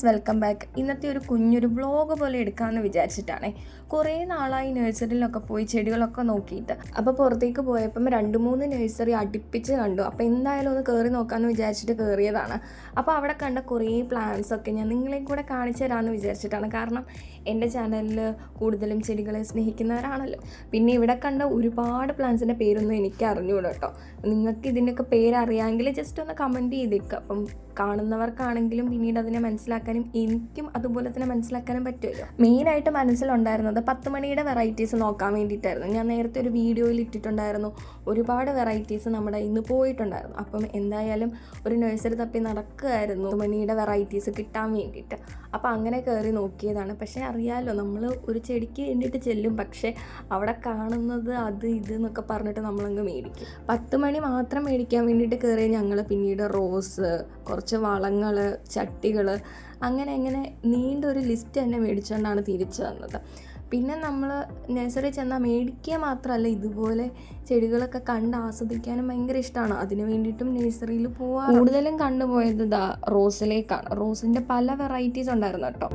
Guys welcome back. ഇന്നത്തെ ഒരു കുഞ്ഞൊരു വ്ളോഗ് പോലെ എടുക്കാമെന്ന് വിചാരിച്ചിട്ടാണേ. കുറേ നാളായി നഴ്സറിയിലൊക്കെ പോയി ചെടികളൊക്കെ നോക്കിയിട്ട്. അപ്പോൾ പുറത്തേക്ക് പോയപ്പം രണ്ട് മൂന്ന് നഴ്സറി അടുപ്പിച്ച് കണ്ടു. അപ്പോൾ എന്തായാലും ഒന്ന് കയറി നോക്കാമെന്ന് വിചാരിച്ചിട്ട് കയറിയതാണ് അപ്പോൾ അവിടെ കണ്ട കുറേ പ്ലാന്റ്സ് ഒക്കെ ഞാൻ നിങ്ങളെയും കൂടെ കാണിച്ചു തരാമെന്ന് വിചാരിച്ചിട്ടാണ്. കാരണം എന്റെ ചാനലിൽ കൂടുതലും ചെടികളെ സ്നേഹിക്കുന്നവരാണല്ലോ. പിന്നെ ഇവിടെ കണ്ട ഒരുപാട് പ്ലാന്റ്സിന്റെ പേരൊന്നും എനിക്ക് അറിഞ്ഞുകൂടാ കേട്ടോ നിങ്ങൾക്ക് ഇതിന്റെയൊക്കെ പേരറിയാമെങ്കിൽ ജസ്റ്റ് ഒന്ന് കമന്റ് ചെയ്തേക്കുക അപ്പം കാണുന്നവർക്കാണെങ്കിലും പിന്നീട് അതിനെ മനസ്സിലാക്കാനും എനിക്കും അതുപോലെ തന്നെ മനസ്സിലാക്കാനും പറ്റുമല്ലോ. മെയിനായിട്ട് മനസ്സിലുണ്ടായിരുന്നത് പത്ത് മണിയുടെ വെറൈറ്റീസ് നോക്കാൻ വേണ്ടിയിട്ടായിരുന്നു. ഞാൻ നേരത്തെ ഒരു വീഡിയോയിൽ ഇട്ടിട്ടുണ്ടായിരുന്നു. ഒരുപാട് വെറൈറ്റീസ് നമ്മുടെ ഇന്ന് പോയിട്ടുണ്ടായിരുന്നു. അപ്പം എന്തായാലും ഒരു നഴ്സറി തപ്പി നടക്കുകയായിരുന്നു മണിയുടെ വെറൈറ്റീസ് കിട്ടാൻ വേണ്ടിയിട്ട്. അപ്പോൾ അങ്ങനെ കയറി നോക്കിയതാണ്. പക്ഷേ അറിയാമല്ലോ നമ്മൾ ഒരു ചെടിക്ക് വേണ്ടിയിട്ട് ചെല്ലും. പക്ഷേ അവിടെ കാണുന്നത് അത് ഇത് എന്നൊക്കെ പറഞ്ഞിട്ട് നമ്മളങ്ങ് മേടിക്കും. പത്ത് മണി മാത്രം മേടിക്കാൻ വേണ്ടിയിട്ട് കയറിയ ഞങ്ങൾ പിന്നീട് റോസ് കുറച്ച് വളങ്ങൾ ചട്ടികൾ അങ്ങനെ അങ്ങനെ നീണ്ടൊരു ലിസ്റ്റ് തന്നെ മേടിച്ചുകൊണ്ടാണ് തിരിച്ചു വന്നത്. പിന്നെ നമ്മൾ നഴ്സറി ചെന്നാൽ മേടിക്കുക മാത്രമല്ല ഇതുപോലെ ചെടികളൊക്കെ കണ്ട് ആസ്വദിക്കാനും ഭയങ്കര ഇഷ്ടമാണ് അതിന് വേണ്ടിയിട്ടും നഴ്സറിയിൽ പോവാ കൂടുതലും കണ്ടുപോയത് ഇതാ റോസിലേക്കാണ്. റോസിന്റെ പല വെറൈറ്റീസ് ഉണ്ടായിരുന്നു കേട്ടോ.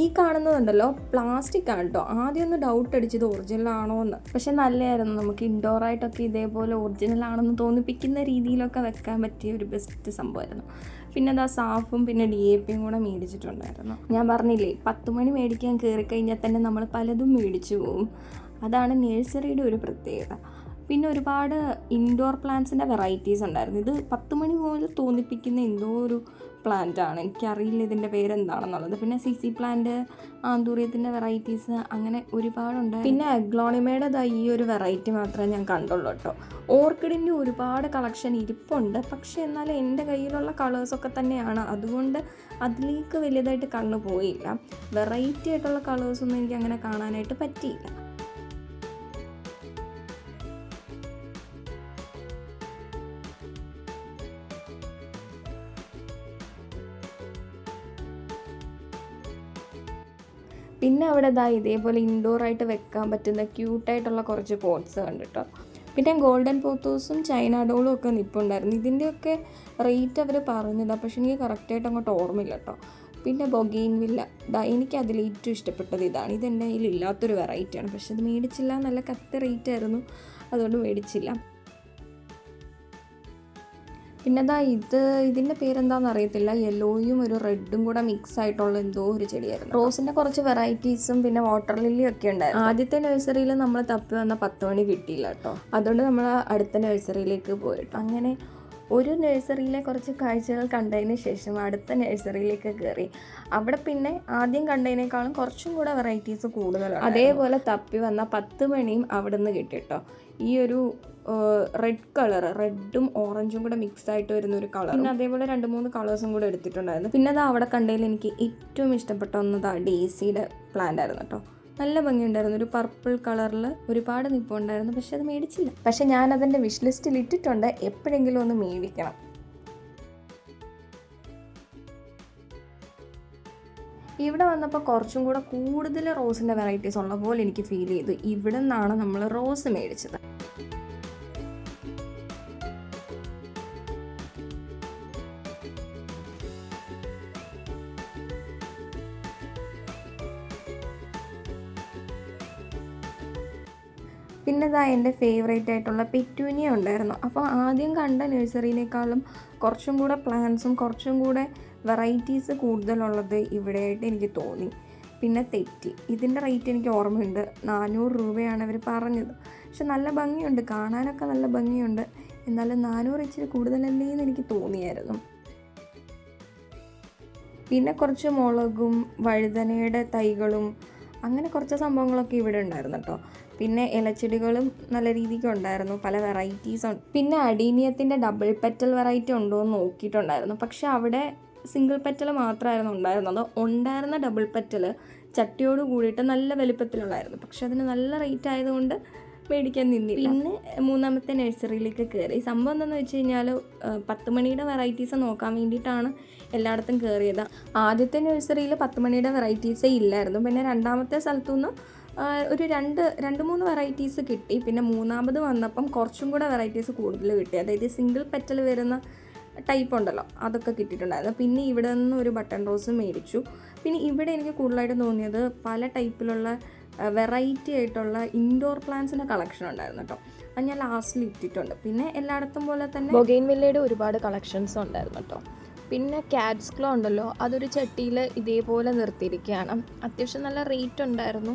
ഈ കാണുന്നതുണ്ടല്ലോ പ്ലാസ്റ്റിക് ആണ് കേട്ടോ ആദ്യം ഒന്ന് ഡൗട്ട് അടിച്ചത് ഒറിജിനൽ ആണോ എന്ന് പക്ഷെ നല്ലതായിരുന്നു. നമുക്ക് ഇൻഡോർ ആയിട്ടൊക്കെ ഇതേപോലെ ഒറിജിനൽ ആണെന്ന് തോന്നിപ്പിക്കുന്ന രീതിയിലൊക്കെ വെക്കാൻ പറ്റിയ ഒരു ബെസ്റ്റ് സംഭവമായിരുന്നു. പിന്നെ അതാ സാഫും പിന്നെ ഡി എ പിയും കൂടെ മേടിച്ചിട്ടുണ്ടായിരുന്നു. ഞാൻ പറഞ്ഞില്ലേ പത്ത് മണി മേടിക്കാൻ കയറി കഴിഞ്ഞാൽ തന്നെ നമ്മൾ പലതും മേടിച്ചു പോകും അതാണ് നേഴ്സറിയുടെ ഒരു പ്രത്യേകത. പിന്നെ ഒരുപാട് ഇൻഡോർ പ്ലാന്റ്സിന്റെ വെറൈറ്റീസ് ഉണ്ടായിരുന്നു. ഇത് പത്ത് മണി പോലെ തോന്നിപ്പിക്കുന്ന എന്തോ ഒരു പ്ലാന്റ് ആണ്. എനിക്കറിയില്ല ഇതിന്റെ പേരെന്താണെന്നുള്ളത്. പിന്നെ സി സി പ്ലാന്റ് ആന്തൂറിയത്തിന്റെ വെറൈറ്റീസ് അങ്ങനെ ഒരുപാടുണ്ട്. പിന്നെ അഗ്ലോണിമയുടെ ഈ ഒരു വെറൈറ്റി മാത്രമേ ഞാൻ കണ്ടുള്ളൂ കേട്ടോ. ഓർക്കിഡിന്റെ ഒരുപാട് കളക്ഷൻ ഇരിപ്പുണ്ട്. പക്ഷേ എന്നാൽ എന്റെ കയ്യിലുള്ള കളേഴ്സൊക്കെ തന്നെയാണ്. അതുകൊണ്ട് അതിലേക്ക് വലുതായിട്ട് കണ്ണു പോയില്ല വെറൈറ്റി ആയിട്ടുള്ള കളേഴ്സൊന്നും എനിക്ക് അങ്ങനെ കാണാനായിട്ട് പറ്റിയില്ല. പിന്നെ അവിടെ ഇതാ ഇതേപോലെ ഇൻഡോർ ആയിട്ട് വെക്കാൻ പറ്റുന്ന ക്യൂട്ടായിട്ടുള്ള കുറച്ച് പോട്ട്സ് കണ്ടിട്ടോ പിന്നെ ഗോൾഡൻ പോത്തോസും ചൈന ഡോളും ഒക്കെ നിൽപ്പുണ്ടായിരുന്നു ഇതിന്റെയൊക്കെ റേറ്റ് അവർ പറഞ്ഞതാണ് പക്ഷേ എനിക്ക് കറക്റ്റായിട്ട് അങ്ങോട്ട് ഓർമ്മയില്ല കേട്ടോ പിന്നെ ബൊഗെയിൻ വില്ല ദാ എനിക്ക് അതിൽ ഏറ്റവും ഇഷ്ടപ്പെട്ടത് ഇതാണ്. ഇതെന്റെ കയ്യിൽ ഇല്ലാത്തൊരു വെറൈറ്റിയാണ് പക്ഷെ അത് മേടിച്ചില്ല നല്ല കത്ത് റേറ്റ് ആയിരുന്നു. അതുകൊണ്ട് മേടിച്ചില്ല. പിന്നെ ഇത് ഇതിന്റെ പേരെന്താണെന്ന് അറിയത്തില്ല. യെല്ലോയും ഒരു റെഡും കൂടെ മിക്സ് ആയിട്ടുള്ള എന്തോ ഒരു ചെടിയായിരുന്നു. റോസിന്റെ കുറച്ച് വെറൈറ്റീസും പിന്നെ വാട്ടർ ലില്ലിയും ഒക്കെ ഉണ്ടായിരുന്നു. ആദ്യത്തെ നഴ്സറിയിൽ നമ്മൾ തപ്പി വന്ന പത്ത് മണി കിട്ടിയില്ല കേട്ടോ. അതുകൊണ്ട് നമ്മൾ അടുത്ത നഴ്സറിയിലേക്ക് പോയിട്ടോ. അങ്ങനെ ഒരു നഴ്സറിയിലെ കുറച്ച് കാഴ്ചകൾ കണ്ടതിന് ശേഷം അടുത്ത നഴ്സറിയിലേക്ക് കയറി. അവിടെ പിന്നെ ആദ്യം കണ്ടതിനേക്കാളും കുറച്ചും കൂടെ വെറൈറ്റീസ് കൂടുതലാണ് അതേപോലെ തപ്പി വന്ന പത്ത് മണിയും അവിടെ നിന്ന് കിട്ടി കേട്ടോ. ഈ ഒരു റെഡ് കളർ റെഡും ഓറഞ്ചും കൂടെ മിക്സ് ആയിട്ട് വരുന്ന ഒരു കളർ പിന്നെ അതേപോലെ രണ്ട് മൂന്ന് കളേഴ്സും കൂടെ എടുത്തിട്ടുണ്ടായിരുന്നു. പിന്നെ അത് അവിടെ കണ്ടതിൽ എനിക്ക് ഏറ്റവും ഇഷ്ടപ്പെട്ട ഒന്നതാ ഡേസിയുടെ പ്ലാന്റ് ആയിരുന്നു കേട്ടോ. നല്ല ഭംഗിയുണ്ടായിരുന്നു. ഒരു പർപ്പിൾ കളറിൽ ഒരുപാട് നിപ്പുണ്ടായിരുന്നു പക്ഷെ അത് മേടിച്ചില്ല. പക്ഷെ ഞാൻ അതിന്റെ വിഷ് ലിസ്റ്റിൽ ഇട്ടിട്ടുണ്ട്. എപ്പോഴെങ്കിലും ഒന്ന് മേടിക്കണം. ഇവിടെ വന്നപ്പോൾ കുറച്ചും കൂടെ കൂടുതൽ റോസിന്റെ വെറൈറ്റീസ് ഉള്ള പോലെ എനിക്ക് ഫീൽ ചെയ്തു. ഇവിടെ നിന്നാണ് നമ്മൾ റോസ് മേടിച്ചത്. പിന്നെ ഇതാ എന്റെ ഫേവറേറ്റ് ആയിട്ടുള്ള പെറ്റൂനിയ ഉണ്ടായിരുന്നു. അപ്പോൾ ആദ്യം കണ്ട നഴ്സറിനേക്കാളും കുറച്ചും കൂടെ പ്ലാന്റ്സും കുറച്ചും കൂടെ വെറൈറ്റീസ് കൂടുതലുള്ളത് ഇവിടെയായിട്ട് എനിക്ക് തോന്നി. പിന്നെ തെറ്റി. ഇതിന്റെ റേറ്റ് എനിക്ക് ഓർമ്മയുണ്ട്. നാനൂറ് രൂപയാണ് അവർ പറഞ്ഞത്. പക്ഷെ നല്ല ഭംഗിയുണ്ട്. കാണാനൊക്കെ നല്ല ഭംഗിയുണ്ട്. എന്നാലും നാനൂറ് ഇച്ചിരി കൂടുതലല്ലേ എന്ന് എനിക്ക് തോന്നിയായിരുന്നു. പിന്നെ കുറച്ച് മുളകും വഴുതനയുടെ തൈകളും അങ്ങനെ കുറച്ച് സംഭവങ്ങളൊക്കെ ഇവിടെ ഉണ്ടായിരുന്നു കേട്ടോ. പിന്നെ ഇലച്ചെടികളും നല്ല രീതിക്ക് ഉണ്ടായിരുന്നു. പല വെറൈറ്റീസ് പിന്നെ അഡീനിയത്തിന്റെ ഡബിൾ പെറ്റൽ വെറൈറ്റി ഉണ്ടോ എന്ന് നോക്കിയിട്ടുണ്ടായിരുന്നു. പക്ഷെ അവിടെ സിംഗിൾ പെറ്റൽ മാത്രമായിരുന്നു ഉണ്ടായിരുന്നത്. ഉണ്ടായിരുന്ന ഡബിൾ പെറ്റൽ ചട്ടിയോട് കൂടിയിട്ട് നല്ല വലിപ്പത്തിലുള്ളായിരുന്നു പക്ഷെ അതിന് നല്ല റേറ്റ് ആയതുകൊണ്ട് മേടിക്കാൻ നിന്നില്ല. പിന്നെ മൂന്നാമത്തെ നഴ്സറിയിലേക്ക് കയറി സംഭവം എന്താണെന്ന് വെച്ച് കഴിഞ്ഞാൽ പത്ത് മണിയുടെ വെറൈറ്റീസ് നോക്കാൻ വേണ്ടിയിട്ടാണ് എല്ലായിടത്തും കയറിയത് ആദ്യത്തെ നഴ്സറിയിൽ പത്ത് മണിയുടെ വെറൈറ്റീസേ ഇല്ലായിരുന്നു. പിന്നെ രണ്ടാമത്തെ സ്ഥലത്തു നിന്ന് ഒരു രണ്ട് രണ്ട് മൂന്ന് വെറൈറ്റീസ് കിട്ടി. പിന്നെ മൂന്നാമത് വന്നപ്പം കുറച്ചും കൂടെ വെറൈറ്റീസ് കൂടുതൽ കിട്ടി. അതായത് സിംഗിൾ പെറ്റൽ വരുന്ന ടൈപ്പ് ഉണ്ടല്ലോ അതൊക്കെ കിട്ടിയിട്ടുണ്ടായിരുന്നു. പിന്നെ ഇവിടെ നിന്ന് ഒരു ബട്ടൺ റോസ് മേടിച്ചു. പിന്നെ ഇവിടെ എനിക്ക് കൂടുതലായിട്ട് തോന്നിയത് പല ടൈപ്പിലുള്ള വെറൈറ്റി ആയിട്ടുള്ള ഇൻഡോർ പ്ലാന്റ്സിന്റെ കളക്ഷൻ ഉണ്ടായിരുന്നു കേട്ടോ. അത് ഞാൻ ലാസ്റ്റിൽ ഇട്ടിട്ടുണ്ട്. പിന്നെ എല്ലായിടത്തും പോലെ തന്നെ ബൊഗൈൻ വില്ലയുടെ ഒരുപാട് കളക്ഷൻസ് ഉണ്ടായിരുന്നു കേട്ടോ. പിന്നെ ക്യാറ്റ്സ് ക്ലോ ഉണ്ടല്ലോ അതൊരു ചട്ടിയിൽ ഇതേപോലെ നിർത്തിയിരിക്കുകയാണ്. അത്യാവശ്യം നല്ല റേറ്റ് ഉണ്ടായിരുന്നു.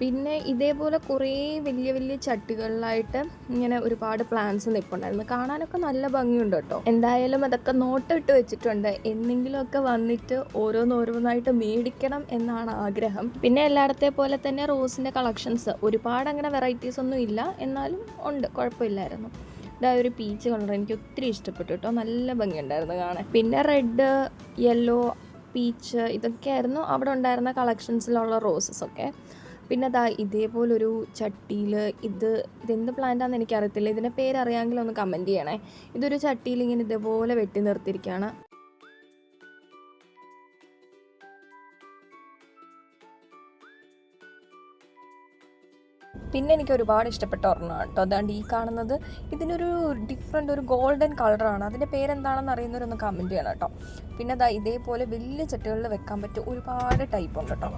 പിന്നെ ഇതേപോലെ കുറേ വലിയ വലിയ ചട്ടികളിലായിട്ട് ഇങ്ങനെ ഒരുപാട് പ്ലാന്റ്സ് നിൽപ്പുണ്ടായിരുന്നു കാണാനൊക്കെ നല്ല ഭംഗിയുണ്ട് കേട്ടോ. എന്തായാലും അതൊക്കെ നോട്ടിട്ട് വെച്ചിട്ടുണ്ട്. എന്തെങ്കിലുമൊക്കെ വന്നിട്ട് ഓരോന്നോരോന്നായിട്ട് മേടിക്കണം എന്നാണ് ആഗ്രഹം. പിന്നെ എല്ലായിടത്തെ പോലെ തന്നെ റോസിന്റെ കളക്ഷൻസ്. ഒരുപാട് അങ്ങനെ വെറൈറ്റീസ് ഒന്നും ഇല്ല. എന്നാലും ഉണ്ട്. കുഴപ്പമില്ലായിരുന്നു. ഇതാ ഒരു പീച്ച് കളർ എനിക്ക് ഒത്തിരി ഇഷ്ടപ്പെട്ടു കേട്ടോ. നല്ല ഭംഗിയുണ്ടായിരുന്നു കാണാൻ. പിന്നെ റെഡ് യെല്ലോ പീച്ച് ഇതൊക്കെയായിരുന്നു അവിടെ ഉണ്ടായിരുന്ന കളക്ഷൻസിലുള്ള റോസസ് ഒക്കെ. പിന്നെ അതാ ഇതേപോലൊരു ചട്ടിയിൽ ഇത് ഇതെന്ത് പ്ലാന്റാണെന്ന് എനിക്കറിയത്തില്ല. ഇതിന്റെ പേരറിയാമെങ്കിൽ ഒന്ന് കമന്റ് ചെയ്യണേ. ഇതൊരു ചട്ടിയിൽ ഇങ്ങനെ ഇതേപോലെ വെട്ടി നിർത്തിയിരിക്കുകയാണ് പിന്നെ എനിക്ക് ഒരുപാട് ഇഷ്ടപ്പെട്ട ഒരെണ്ണമാണ് കേട്ടോ അതാണ്ട് ഈ കാണുന്നത് ഇതിനൊരു ഡിഫറെന്റ് ഒരു ഗോൾഡൻ കളറാണ് അതിന്റെ പേരെന്താണെന്ന് അറിയുന്നവരൊന്ന് കമന്റ് ചെയ്യണം കേട്ടോ പിന്നെ അതാ ഇതേപോലെ വലിയ ചട്ടികളിൽ വെക്കാൻ പറ്റിയ ഒരുപാട് ടൈപ്പ് ഉണ്ട് കേട്ടോ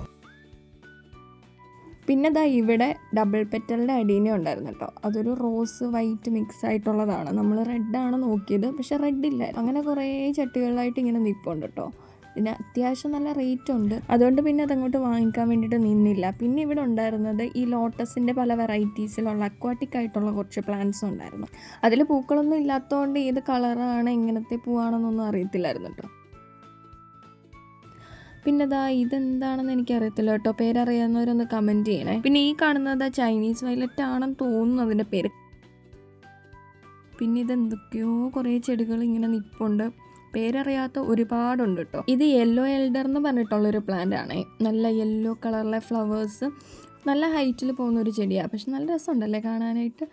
പിന്നെ ദാ ഇവിടെ ഡബിൾ പെറ്റലിന്റെ അടീനെ ഉണ്ടായിരുന്നു കേട്ടോ. അതൊരു റോസ് വൈറ്റ് മിക്സ് ആയിട്ടുള്ളതാണ്. നമ്മൾ റെഡാണ് നോക്കിയത്. പക്ഷെ റെഡ് ഇല്ല. അങ്ങനെ കുറേ ചട്ടികളിലായിട്ട് ഇങ്ങനെ നിൽപ്പുണ്ട് കേട്ടോ. പിന്നെ അത്യാവശ്യം നല്ല റേറ്റ് ഉണ്ട്. അതുകൊണ്ട് പിന്നെ അതങ്ങോട്ട് വാങ്ങിക്കാൻ വേണ്ടിയിട്ട് നിന്നില്ല. പിന്നെ ഇവിടെ ഉണ്ടായിരുന്നത് ഈ ലോട്ടസിന്റെ പല വെറൈറ്റീസിലുള്ള അക്വാട്ടിക് ആയിട്ടുള്ള കുറച്ച് പ്ലാന്റ്സ് ഉണ്ടായിരുന്നു. അതിൽ പൂക്കളൊന്നും ഇല്ലാത്തതുകൊണ്ട് ഏത് കളറാണ് എങ്ങനത്തെ പൂവാണെന്നൊന്നും അറിയത്തില്ലായിരുന്നു കേട്ടോ. പിന്നെ അതാ ഇതെന്താണെന്ന് എനിക്കറിയത്തില്ല കേട്ടോ. പേരറിയാവുന്നവരൊന്ന് കമന്റ് ചെയ്യണേ. പിന്നെ ഈ കാണുന്നത് ചൈനീസ് വയലറ്റ് ആണെന്ന് തോന്നുന്നു അതിന്റെ പേര്. പിന്നെ ഇതെന്തൊക്കെയോ കുറേ ചെടികൾ ഇങ്ങനെ നിപ്പുണ്ട്. പേരറിയാത്ത ഒരുപാടുണ്ട് കേട്ടോ. ഇത് യെല്ലോ എൽഡർ എന്ന് പറഞ്ഞിട്ടുള്ളൊരു പ്ലാന്റ് ആണ്. നല്ല യെല്ലോ കളറിലെ ഫ്ലവേഴ്സ് നല്ല ഹൈറ്റിൽ പോകുന്ന ഒരു ചെടിയാണ് പക്ഷെ നല്ല രസമുണ്ടല്ലേ കാണാനായിട്ട്?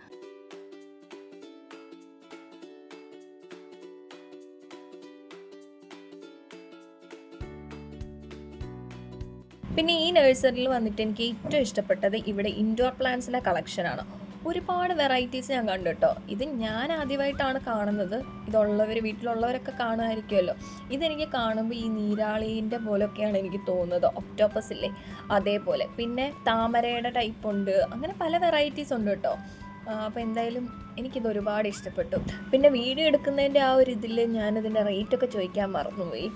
പിന്നെ ഈ നഴ്സറിയിൽ വന്നിട്ട് എനിക്ക് ഏറ്റവും ഇഷ്ടപ്പെട്ടത് ഇവിടെ ഇൻഡോർ പ്ലാന്റ്സിന്റെ കളക്ഷനാണ് ഒരുപാട് വെറൈറ്റീസ് ഞാൻ കണ്ടു കേട്ടോ ഇത് ഞാൻ ആദ്യമായിട്ടാണ് കാണുന്നത്. ഇതുള്ളവർ വീട്ടിലുള്ളവരൊക്കെ കാണുമായിരിക്കുമല്ലോ. ഇതെനിക്ക് കാണുമ്പോൾ ഈ നീരാളീന്റെ പോലൊക്കെയാണ് എനിക്ക് തോന്നുന്നത്. ഒക്ടോപ്പസ് ഇല്ലേ? അതേപോലെ. പിന്നെ താമരയുടെ ടൈപ്പ് ഉണ്ട്. അങ്ങനെ പല വെറൈറ്റീസ് ഉണ്ട് കേട്ടോ അപ്പോൾ എന്തായാലും എനിക്കിത് ഒരുപാട് ഇഷ്ടപ്പെട്ടു. പിന്നെ വീഡിയോ എടുക്കുന്നതിന്റെ ആ ഒരു ഇതിൽ ഞാനതിന്റെ റേറ്റൊക്കെ ചോദിക്കാൻ മറന്നുപോയി.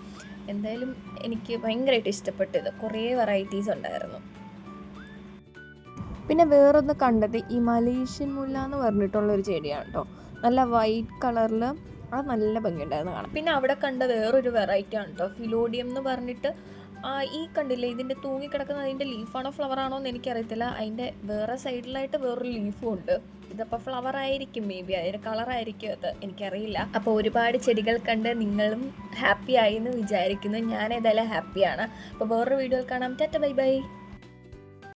എന്തായാലും എനിക്ക് ഭയങ്കരമായിട്ട് ഇഷ്ടപ്പെട്ടത് കുറേ വെറൈറ്റീസ് ഉണ്ടായിരുന്നു. പിന്നെ വേറൊന്ന് കണ്ടത് ഈ മലേഷ്യൻ മുല്ല എന്ന് പറഞ്ഞിട്ടുള്ള ഒരു ചെടിയാണ് കേട്ടോ നല്ല വൈറ്റ് കളറിൽ അത് നല്ല ഭംഗിയുണ്ടായിരുന്നു കാണാം പിന്നെ അവിടെ കണ്ട വേറൊരു വെറൈറ്റി ആണ് കേട്ടോ ഫിലോഡിയം എന്ന് പറഞ്ഞിട്ട് ഈ കണ്ടില്ലേ ഇതിന്റെ തൂങ്ങിക്കിടക്കുന്ന അതിന്റെ ലീഫാണോ ഫ്ലവർ ആണോ എന്ന് എനിക്കറിയത്തില്ല. അതിന്റെ വേറെ സൈഡിലായിട്ട് വേറൊരു ലീഫും ഉണ്ട്. ഇതപ്പോൾ ഫ്ലവർ ആയിരിക്കും മേ ബി അതിന്റെ കളറായിരിക്കും അത്. എനിക്കറിയില്ല. അപ്പോൾ ഒരുപാട് ചെടികൾ കണ്ട് നിങ്ങളും ഹാപ്പി ആയി എന്ന് വിചാരിക്കുന്നു. ഞാൻ ഏതായാലും ഹാപ്പിയാണ് അപ്പോൾ വേറൊരു വീഡിയോയിൽ കാണാം. Tata bye bye.